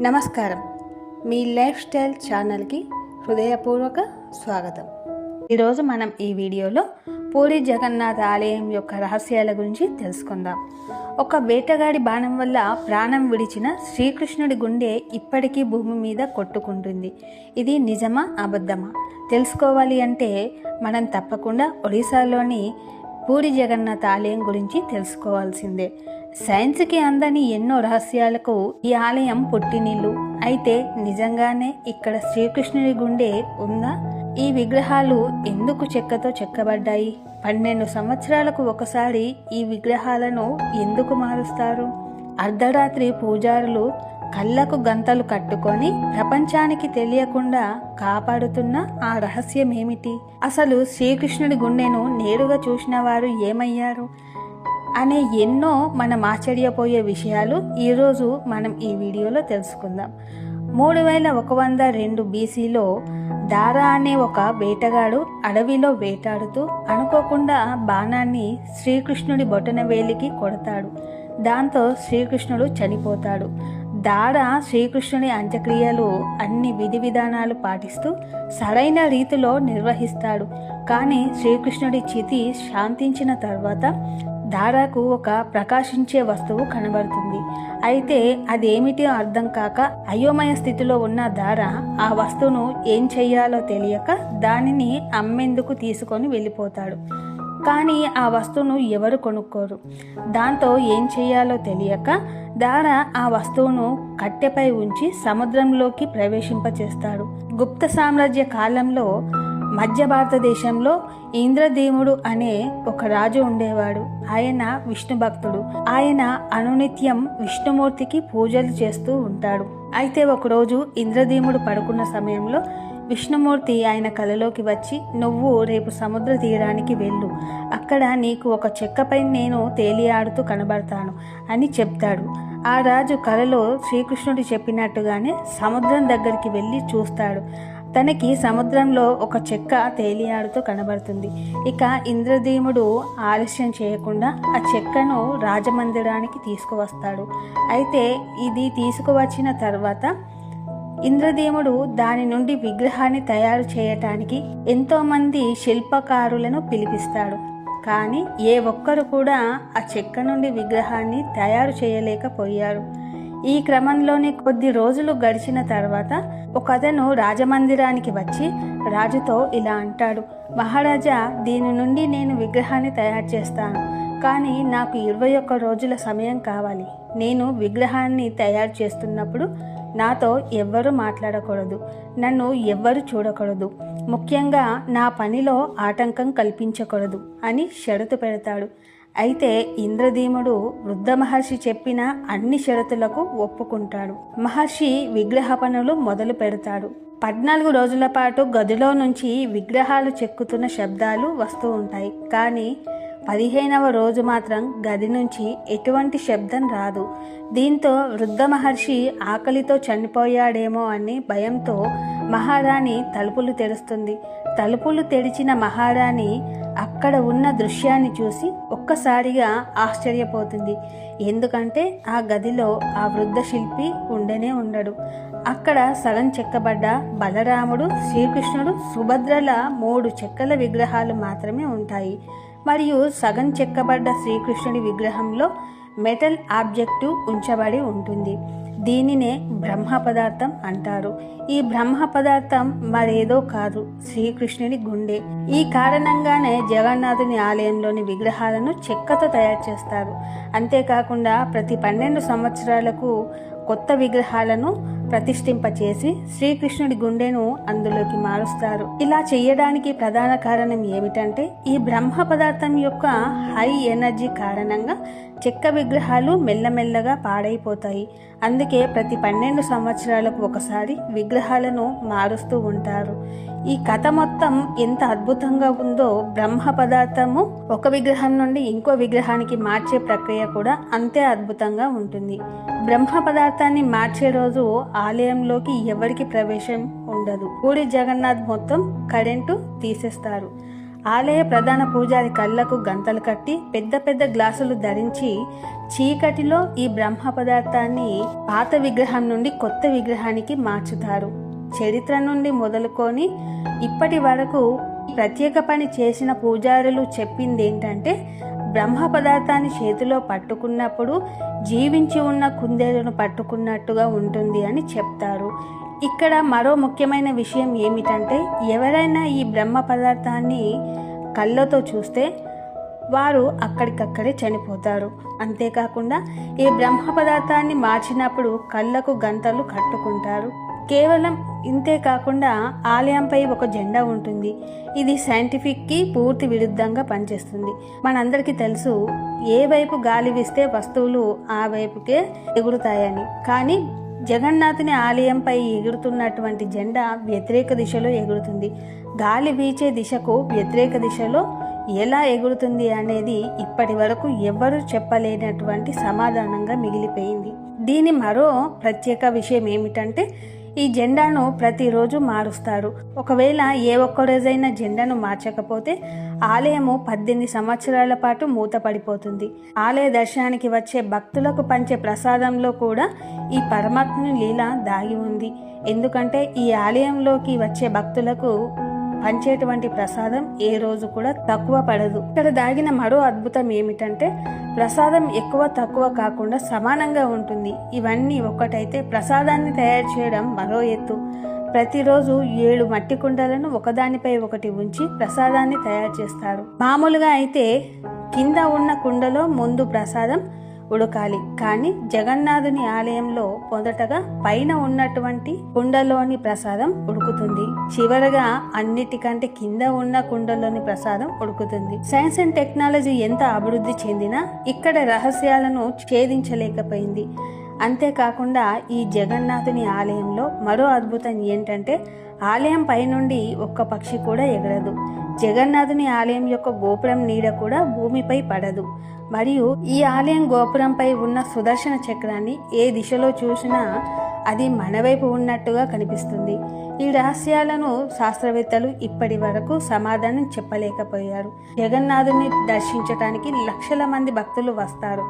నమస్కారం. మీ life style ఛానల్కి హృదయపూర్వక స్వాగతం. ఈరోజు మనం ఈ వీడియోలో పూరి జగన్నాథ్ ఆలయం యొక్క రహస్యాల గురించి తెలుసుకుందాం. ఒక వేటగాడి బాణం వల్ల ప్రాణం విడిచిన శ్రీకృష్ణుడి గుండె ఇప్పటికీ భూమి మీద కొట్టుకుంటుంది. ఇది నిజమా అబద్ధమా? తెలుసుకోవాలి అంటే మనం తప్పకుండా ఒడిశాలోని పూరి జగన్నాథ్ ఆలయం గురించి తెలుసుకోవాల్సిందే. సైన్స్కి అందని ఎన్నో రహస్యాలకు ఈ ఆలయం పుట్టినిల్లు. అయితే నిజంగానే ఇక్కడ శ్రీకృష్ణుడి గుండె ఉందా? ఈ విగ్రహాలు ఎందుకు చెక్కతో చెక్కబడ్డాయి? పన్నెండు సంవత్సరాలకు ఒకసారి ఈ విగ్రహాలను ఎందుకు మారుస్తారు? అర్ధరాత్రి పూజారులు కళ్ళకు గంతలు కట్టుకొని ప్రపంచానికి తెలియకుండా కాపాడుతున్న ఆ రహస్యం ఏమిటి అసలు శ్రీకృష్ణుడి గుండెను నేరుగా చూసిన వారు ఏమయ్యారు? అనే ఎన్నో మనం ఆశ్చర్యపోయే విషయాలు ఈరోజు మనం ఈ వీడియోలో తెలుసుకుందాం. మూడు వేల ఒక వంద రెండు బీసీలో దారా అనే ఒక వేటగాడు అడవిలో వేటాడుతూ అనుకోకుండా బాణాన్ని శ్రీకృష్ణుడి బొటన వేలికి కొడతాడు. దాంతో శ్రీకృష్ణుడు చనిపోతాడు. దార శ్రీకృష్ణుని అంత్యక్రియలు అన్ని విధి విధానాలు పాటిస్తూ సరైన రీతిలో నిర్వహిస్తాడు. కానీ శ్రీకృష్ణుడి చితి శాంతించిన తర్వాత దారాకు ఒక ప్రకాశించే వస్తువు కనబడుతుంది. అయితే అదేమిటో అర్థం కాక అయోమయ స్థితిలో ఉన్న దార ఆ వస్తువును ఏం చెయ్యాలో తెలియక దానిని అమ్మేందుకు తీసుకొని వెళ్ళిపోతాడు. కానీ ఆ వస్తువును ఎవరు కొనుక్కోరు? దాంతో ఏం చేయాలో తెలియక దార ఆ వస్తువును కట్టెపై ఉంచి సముద్రంలోకి ప్రవేశింపచేస్తాడు. గుప్త సామ్రాజ్య కాలంలో మధ్య భారతదేశంలో ఇంద్రదేవుడు అనే ఒక రాజు ఉండేవాడు. ఆయన విష్ణు భక్తుడు. ఆయన అనునిత్యం విష్ణుమూర్తికి పూజలు చేస్తూ ఉంటాడు. అయితే ఒకరోజు ఇంద్రదేవుడు పడుకున్న సమయంలో విష్ణుమూర్తి ఆయన కలలోకి వచ్చి నువ్వు రేపు సముద్ర తీరానికి వెళ్ళు. అక్కడ నీకు ఒక చెక్కపై నేను తేలియాడుతూ కనబడతాను అని చెప్తాడు. ఆ రాజు కలలో శ్రీకృష్ణుడు చెప్పినట్టుగానే సముద్రం దగ్గరికి వెళ్ళి చూస్తాడు. తనకి సముద్రంలో ఒక చెక్క తేలియాడుతూ కనబడుతుంది. ఇక ఇంద్రదీముడు ఆలస్యం చేయకుండా ఆ చెక్కను రాజమందిరానికి తీసుకువస్తాడు. అయితే ఇది తీసుకువచ్చిన తర్వాత ఇంద్రదేవుడు దాని నుండి విగ్రహాన్ని తయారు చేయటానికి ఎంతోమంది శిల్పకారులను పిలిపిస్తాడు. కానీ ఏ ఒక్కరు కూడా ఆ చెక్క నుండి విగ్రహాన్ని తయారు చేయలేకపోయారు. ఈ క్రమంలోనే కొద్ది రోజులు గడిచిన తర్వాత ఒకతను రాజమందిరానికి వచ్చి రాజుతో ఇలా అంటాడు మహారాజా దీని నుండి నేను విగ్రహాన్ని తయారు చేస్తాను కానీ నాకు ఇరవై ఒక్క రోజుల సమయం కావాలి. నేను విగ్రహాన్ని తయారు చేస్తున్నప్పుడు నాతో ఎవ్వరూ మాట్లాడకూడదు నన్ను ఎవ్వరు చూడకూడదు ముఖ్యంగా నా పనిలో ఆటంకం కల్పించకూడదు అని షరతు పెడతాడు. అయితే ఇంద్రదీముడు వృద్ధ మహర్షి చెప్పిన అన్ని షరతులకు ఒప్పుకుంటాడు. మహర్షి విగ్రహ పనులు మొదలు పెడతాడు. పద్నాలుగు రోజుల పాటు గదిలో నుంచి విగ్రహాలు చెక్కుతున్న శబ్దాలు వస్తూ ఉంటాయి. కానీ పదిహేనవ రోజు మాత్రం గది నుంచి ఎటువంటి శబ్దం రాదు. దీంతో వృద్ధ మహర్షి ఆకలితో చనిపోయాడేమో అని భయంతో మహారాణి తలుపులు తెరుస్తుంది. తలుపులు తెరిచిన మహారాణి అక్కడ ఉన్న దృశ్యాన్ని చూసి ఒక్కసారిగా ఆశ్చర్యపోతుంది. ఎందుకంటే ఆ గదిలో ఆ వృద్ధ శిల్పి ఉండనే ఉండడు. అక్కడ సగం చెక్కబడ్డ బలరాముడు శ్రీకృష్ణుడు సుభద్రల మూడు చెక్కల విగ్రహాలు మాత్రమే ఉంటాయి. మరియు సగం చెక్కబడ్డ శ్రీకృష్ణుడి విగ్రహంలో మెటల్ ఆబ్జెక్టు ఉంచబడి ఉంటుంది. దీనినే బ్రహ్మ పదార్థం అంటారు. ఈ బ్రహ్మ పదార్థం మరేదో కాదు శ్రీకృష్ణుడి గుండె. ఈ కారణంగానే జగన్నాథుని ఆలయంలోని విగ్రహాలను చెక్కతో తయారు చేస్తారు. అంతేకాకుండా ప్రతి పన్నెండు సంవత్సరాలకు కొత్త విగ్రహాలను ప్రతిష్ఠింపచేసి శ్రీకృష్ణుడి గుండెను అందులోకి మారుస్తారు. ఇలా చేయడానికి ప్రధాన కారణం ఏమిటంటే ఈ బ్రహ్మ పదార్థం యొక్క హై ఎనర్జీ కారణంగా చెక్క విగ్రహాలు మెల్లమెల్లగా పాడైపోతాయి. అందుకే ప్రతి పన్నెండు సంవత్సరాలకు ఒకసారి విగ్రహాలను మారుస్తూ ఉంటారు. ఈ కథ మొత్తం ఎంత అద్భుతంగా ఉందో బ్రహ్మ పదార్థము ఒక విగ్రహం నుండి ఇంకో విగ్రహానికి మార్చే ప్రక్రియ కూడా అంతే అద్భుతంగా ఉంటుంది. బ్రహ్మ పదార్థాన్ని మార్చే రోజు ఆలయంలోకి ఎవరికి ప్రవేశం ఉండదు. పూరి జగన్నాథ్ మొత్తం కరెంటు తీసేస్తారు. ఆలయ ప్రధాన పూజారి కళ్ళకు గంతలు కట్టి పెద్ద పెద్ద గ్లాసులు ధరించి చీకటిలో ఈ బ్రహ్మ పదార్థాన్ని పాత విగ్రహం నుండి కొత్త విగ్రహానికి మార్చుతారు. చరిత్ర నుండి మొదలుకొని ఇప్పటి వరకు ప్రత్యేక పని చేసిన పూజారులు చెప్పింది ఏంటంటే బ్రహ్మ పదార్థాన్ని చేతిలో పట్టుకున్నప్పుడు జీవించి ఉన్న కుందేలును పట్టుకున్నట్టుగా ఉంటుంది అని చెప్తారు. ఇక్కడ మరో ముఖ్యమైన విషయం ఏమిటంటే ఎవరైనా ఈ బ్రహ్మ పదార్థాన్ని కళ్ళతో చూస్తే వారు అక్కడికక్కడే చనిపోతారు. అంతేకాకుండా ఈ బ్రహ్మ పదార్థాన్ని మార్చినప్పుడు కళ్ళకు గంతలు కట్టుకుంటారు. కేవలం ఇంతే కాకుండా ఆలయంపై ఒక జెండా ఉంటుంది. ఇది సైంటిఫిక్కి పూర్తి విరుద్ధంగా పనిచేస్తుంది. మనందరికీ తెలుసు ఏ వైపు గాలి వీస్తే వస్తువులు ఆ వైపుకే ఎగురుతాయని. కానీ జగన్నాథుని ఆలయంపై ఎగురుతున్నటువంటి జెండా వ్యతిరేక దిశలో ఎగురుతుంది. గాలి వీచే దిశకు వ్యతిరేక దిశలో ఎలా ఎగురుతుంది అనేది ఇప్పటి వరకు ఎవ్వరూ చెప్పలేనటువంటి సమాధానంగా మిగిలిపోయింది. దీని మరో ప్రత్యేక విషయం ఏమిటంటే ఈ జెండాను ప్రతిరోజు మారుస్తారు. ఒకవేళ ఏ ఒక్క రోజైనా జెండాను మార్చకపోతే ఆలయము పద్దెనిమిది సంవత్సరాల పాటు మూతపడిపోతుంది. ఆలయ దర్శనానికి వచ్చే భక్తులకు పంచే ప్రసాదంలో కూడా ఈ పరమాత్మని లీల దాగి ఉంది. ఎందుకంటే ఈ ఆలయంలోకి వచ్చే భక్తులకు పంచేటువంటి ప్రసాదం ఏ రోజు కూడా తక్కువ పడదు. ఇక్కడ దాగిన మరో అద్భుతం ఏమిటంటే ప్రసాదం ఎక్కువ తక్కువ కాకుండా సమానంగా ఉంటుంది. ఇవన్నీ ఒక్కటైతే ప్రసాదాన్ని తయారు చేయడం మరో ఎత్తు. ప్రతిరోజు ఏడు మట్టి కుండలను ఒకదానిపై ఒకటి ఉంచి ప్రసాదాన్ని తయారు చేస్తారు. మామూలుగా అయితే కింద ఉన్న కుండలో ముందు ప్రసాదం ఉడకాలి. కానీ జగన్నాథుని ఆలయంలో మొదటగా పైన ఉన్నటువంటి కుండలోని ప్రసాదం ఉడుకుతుంది. చివరగా అన్నిటికంటే కింద ఉన్న కుండలోని ప్రసాదం ఉడుకుతుంది. సైన్స్ అండ్ టెక్నాలజీ ఎంత అభివృద్ధి చెందినా ఇక్కడ రహస్యాలను ఛేదించలేకపోయింది. అంతేకాకుండా ఈ జగన్నాథుని ఆలయంలో మరో అద్భుతం ఏంటంటే ఆలయం పైనుండి ఒక్క పక్షి కూడా ఎగరదు. జగన్నాథుని ఆలయం యొక్క గోపురం నీడ కూడా భూమిపై పడదు. మరియు ఈ ఆలయం గోపురంపై ఉన్న సుదర్శన చక్రాన్ని ఏ దిశలో చూసినా అది మన వైపు ఉన్నట్టుగా కనిపిస్తుంది. ఈ రహస్యాలను శాస్త్రవేత్తలు ఇప్పటి వరకు సమాధానం చెప్పలేకపోయారు. జగన్నాథుని దర్శించటానికి లక్షల మంది భక్తులు వస్తారు.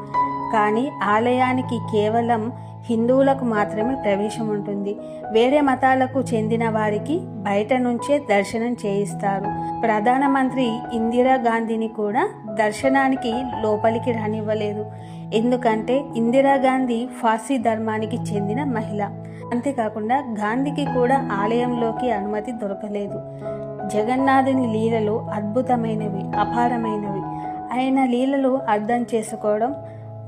కానీ ఆలయానికి కేవలం హిందువులకు మాత్రమే ప్రవేశం ఉంటుంది వేరే మతాలకు చెందిన వారికి బయట నుంచే దర్శనం చేయిస్తారు. ప్రధానమంత్రి ఇందిరా గాంధీని కూడా దర్శనానికి లోపలికి రానివ్వలేదు. ఎందుకంటే ఇందిరాగాంధీ ఫార్సీ ధర్మానికి చెందిన మహిళ. అంతేకాకుండా గాంధీకి కూడా ఆలయంలోకి అనుమతి దొరకలేదు. జగన్నాథుని లీలలు అద్భుతమైనవి అపారమైనవి. ఆయన లీలలు అర్థం చేసుకోవడం